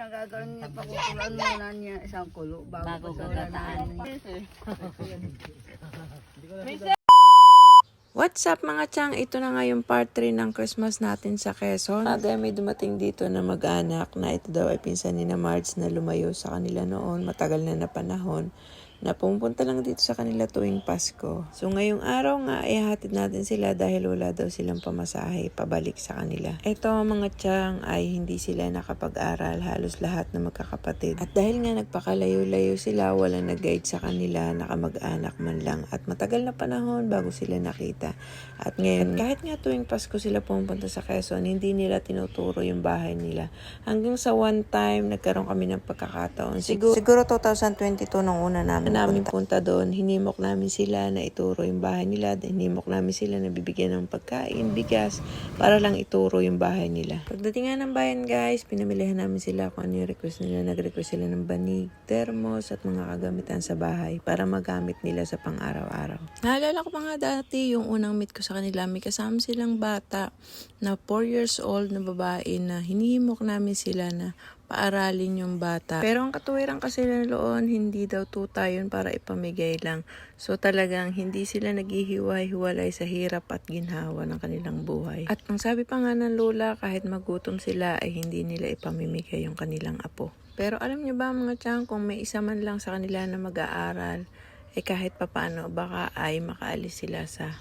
niya, gagawin niya, pakukulan muna niya isang kulo bago, Bago gagataan. What's up mga chang? Ito na nga yung part 3 ng Christmas natin sa Quezon. Aga may dumating dito na mag-anak na ito daw ay pinsan ni na Marge na lumayo sa kanila noon matagal na na panahon na pumunta lang dito sa kanila tuwing Pasko. So ngayong araw nga ay hatid natin sila dahil wala daw silang pamasahe pabalik sa kanila. Ito mga tiyang ay hindi sila nakapag-aral halos lahat na magkakapatid. At dahil nga nagpakalayo-layo sila, wala nag-guide sa kanila, nakamag-anak man lang. At matagal na panahon bago sila nakita. At ngayon, kahit nga tuwing Pasko sila pumunta sa Quezon, hindi nila tinuturo yung bahay nila. Hanggang sa one time, nagkaroon kami ng pagkakataon. Siguro, siguro 2022 nung una namin namin punta doon, hinimok namin sila na ituro yung bahay nila. Hinimok namin sila na bibigyan ng pagkain, bigas, para lang ituro yung bahay nila. Pagdating nga ng bayan guys, pinamilihan namin sila kung ano yung request nila. Nag-request sila ng banig, thermos, at mga kagamitan sa bahay para magamit nila sa pang-araw-araw. Naalala ko pa nga dati yung unang meet ko sa kanila, may kasama silang bata na 4 years old na babae na hinihimok namin sila na paaralin yung bata. Pero ang katuwiran kasi ng loon, hindi daw tuta yun para ipamigay lang. So talagang hindi sila naghihiwa-hiwalay sa hirap at ginhawa ng kanilang buhay. At ang sabi pa nga ng lola, kahit magutom sila ay hindi nila ipamimigay yung kanilang apo. Pero alam niyo ba mga tiyang, kung may isa man lang sa kanila na mag-aaral, eh kahit papano, baka ay makaalis sila sa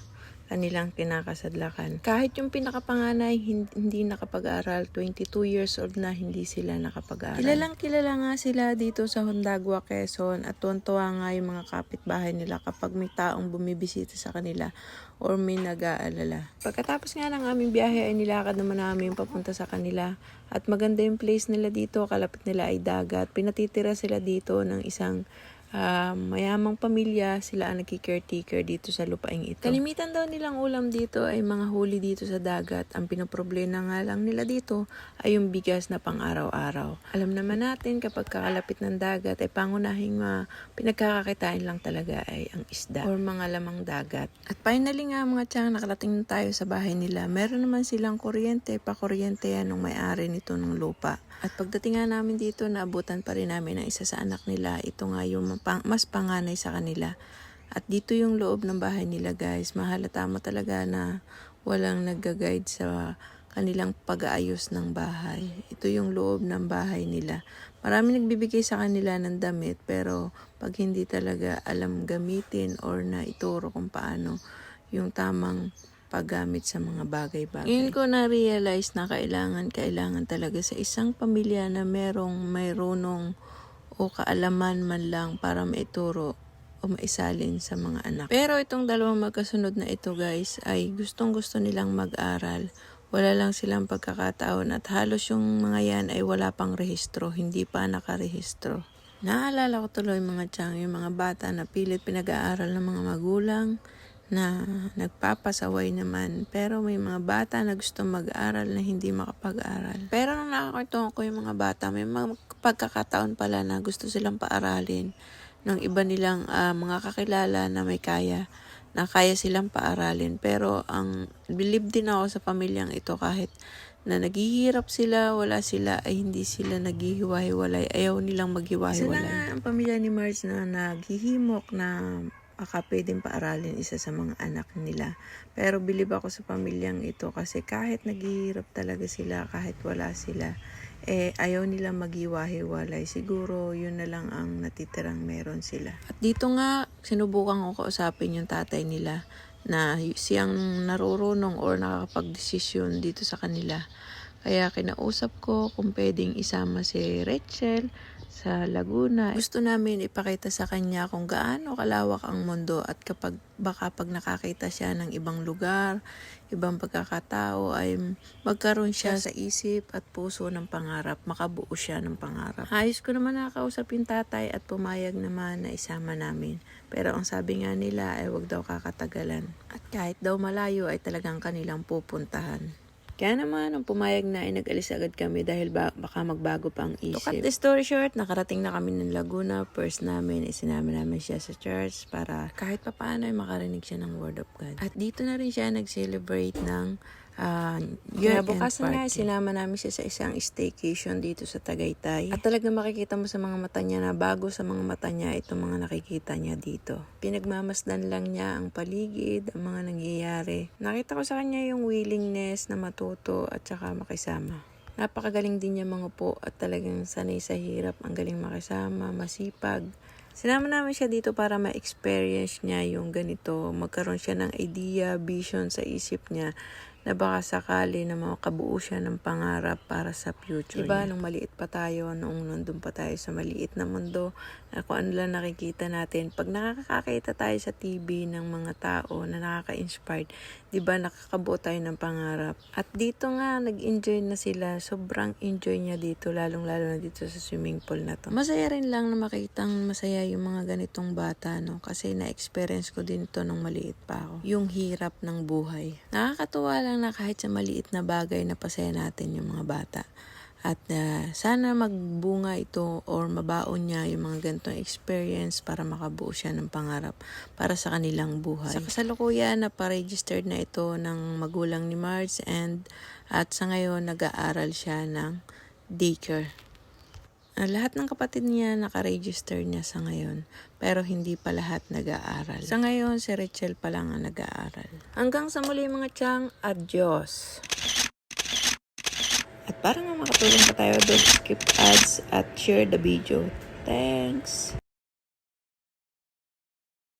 kanilang kinakasadlakan. Kahit yung pinakapanganay hin- hindi nakapag-aral, 22 years old na hindi sila nakapag-aral. Kilalang kilala nga sila dito sa Hondagua, Quezon at tuwan-tuwa nga yung mga kapitbahay nila kapag may taong bumibisita sa kanila or may nag-aalala. Pagkatapos nga ng aming biyahe ay nilakad naman namin papunta sa kanila at maganda yung place nila dito, kalapit nila ay dagat. Pinatitira sila dito ng isang ah, mayamang pamilya, sila ang nagki-caretaker dito sa lupaing ito. Kalimitan daw nilang ulam dito ay mga huli dito sa dagat. Ang pinoproblema nga lang nila dito ay yung bigas na pang araw-araw. Alam naman natin kapag kakalapit ng dagat ay pangunahing ma pinagkakakitain lang talaga ay ang isda or mga lamang dagat. At finally nga mga tiyang nakarating na tayo sa bahay nila. Meron naman silang kuryente, pa-kuryente yan ng may-ari nito ng lupa. At pagdating nga namin dito, naabutan pa rin namin ang isa sa anak nila. Ito nga yung mapang- mas panganay sa kanila. At dito yung loob ng bahay nila guys. Mahalata mo talaga na walang nagga-guide sa kanilang pag-aayos ng bahay. Ito yung loob ng bahay nila. Marami nagbibigay sa kanila ng damit pero pag hindi talaga alam gamitin or na ituro kung paano yung tamang paggamit sa mga bagay-bagay. Ngayon ko na-realize na kailangan, kailangan talaga sa isang pamilya na merong mayroonong o kaalaman man lang para maituro o maisalin sa mga anak. Pero itong dalawang magkasunod na ito guys ay gustong gusto nilang mag-aral. Wala lang silang pagkakataon at halos yung mga yan ay wala pang rehistro, hindi pa nakarehistro. Naalala ko tuloy mga tiyang, yung mga bata na pilit pinag-aaral ng mga magulang, na nagpapasaway naman. Pero may mga bata na gusto mag-aral na hindi makapag-aral. Pero nung nakakita ko yung mga bata, may mga pagkakataon pala na gusto silang paaralin ng iba nilang ah, mga kakilala na may kaya na kaya silang paaralin. Pero ang believe din ako sa pamilyang ito kahit na naghihirap sila, wala sila, ay hindi sila naghihiwa-hiwalay. Ayaw nilang maghiwa-hiwalay. Isa na ang pamilya ni Mars na naghihimok na baka pwedeng paaralin isa sa mga anak nila. Pero bilib ako sa pamilyang ito kasi kahit naghihirap talaga sila, kahit wala sila, eh ayaw nila maghiwa-hiwalay. Siguro yun na lang ang natitirang meron sila. At dito nga, sinubukan ko kausapin yung tatay nila na siyang narurunong or nakakapag-desisyon dito sa kanila. Kaya kinausap ko kung pwedeng isama si Rachel sa Laguna. Gusto namin ipakita sa kanya kung gaano kalawak ang mundo at kapag baka pag nakakita siya ng ibang lugar, ibang pagkakatao ay magkaroon siya sa isip at puso ng pangarap, makabuo siya ng pangarap. Ayos ko naman nakakausap yung tatay at pumayag naman na isama namin. Pero ang sabi nga nila ay wag daw kakatagalan. At kahit daw malayo ay talagang kanilang pupuntahan. Kaya naman, nung pumayag na ay nag-alis agad kami dahil ba- baka magbago pa ang isip. To cut the story short, nakarating na kami ng Laguna. First namin, isinama namin siya sa church para kahit pa paano ay makarinig siya ng Word of God. At dito na rin siya nag-celebrate ng uh, Kinabukasan nga, sinama namin siya sa isang staycation dito sa Tagaytay. At talaga makikita mo sa mga mata niya na bago sa mga mata niya itong mga nakikita niya dito. Pinagmamasdan lang niya ang paligid, ang mga nangyayari. Nakita ko sa kanya yung willingness na matuto at saka makisama. Napakagaling din niya mga po at talagang sanay sa hirap. Ang galing makisama, masipag. Sinama namin siya dito para ma-experience niya yung ganito. Magkaroon siya ng idea, vision sa isip niya na baka sakali na makabuo siya ng pangarap para sa future diba, nung maliit pa tayo, noong nandun pa tayo sa maliit na mundo, na kung ano lang nakikita natin, pag nakakakita tayo sa TV ng mga tao na nakaka-inspired, di ba nakakabuo tayo ng pangarap. At dito nga, nag-enjoy na sila. Sobrang enjoy niya dito, lalong-lalo na dito sa swimming pool na to. Masaya rin lang na makitang masaya yung mga ganitong bata, no? Kasi na-experience ko din to nung maliit pa ako. Yung hirap ng buhay. Nakakatuwa lang na kahit sa maliit na bagay na pasaya natin yung mga bata. At uh, sana magbunga ito or mabaon niya yung mga ganitong experience para makabuo siya ng pangarap para sa kanilang buhay. Sa kasalukuyan, naparegistered na ito ng magulang ni Marge and at sa ngayon nag-aaral siya ng daycare. Uh, lahat ng kapatid niya nakaregister niya sa ngayon, pero hindi pa lahat nag-aaral. Sa ngayon, si Rachel pa lang ang nag-aaral. Hanggang sa muli mga tiyang, adios! At para nga makatulong pa tayo, don't skip ads at share the video. Thanks!